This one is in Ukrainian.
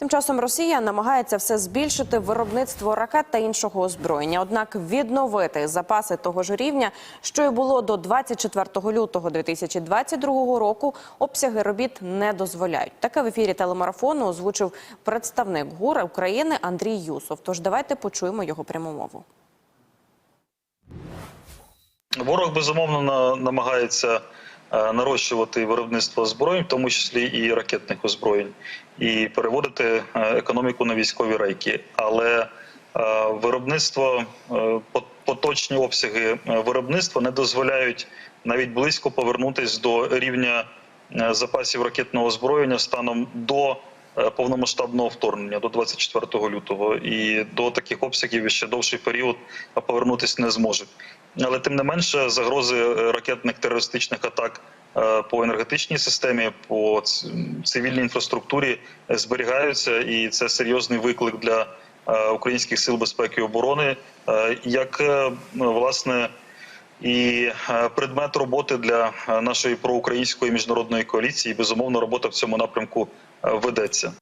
Тим часом Росія намагається все збільшити виробництво ракет та іншого озброєння. Однак відновити запаси того ж рівня, що й було до 24 лютого 2022 року, обсяги робіт не дозволяють. Таке в ефірі телемарафону озвучив представник ГУР України Андрій Юсов. Тож давайте почуємо його пряму мову. Ворог безумовно на- намагається нарощувати виробництво озброєнь, в тому числі і ракетних озброєнь, і переводити е, економіку на військові рейки. Але е, виробництво е, по- поточні обсяги е, виробництва не дозволяють навіть близько повернутись до рівня е, запасів ракетного озброєння станом до е, повномасштабного вторгнення до 24 лютого, і до таких обсягів ще довший період повернутися не зможуть. Але тим не менше, загрози е, ракетних терористичних атак е, по енергетичній системі, по цивільній інфраструктурі е, зберігаються, і це серйозний виклик для е, українських сил безпеки і оборони, е, як е, власне і е, предмет роботи для е, нашої проукраїнської міжнародної коаліції. Безумовно, робота в цьому напрямку е, ведеться.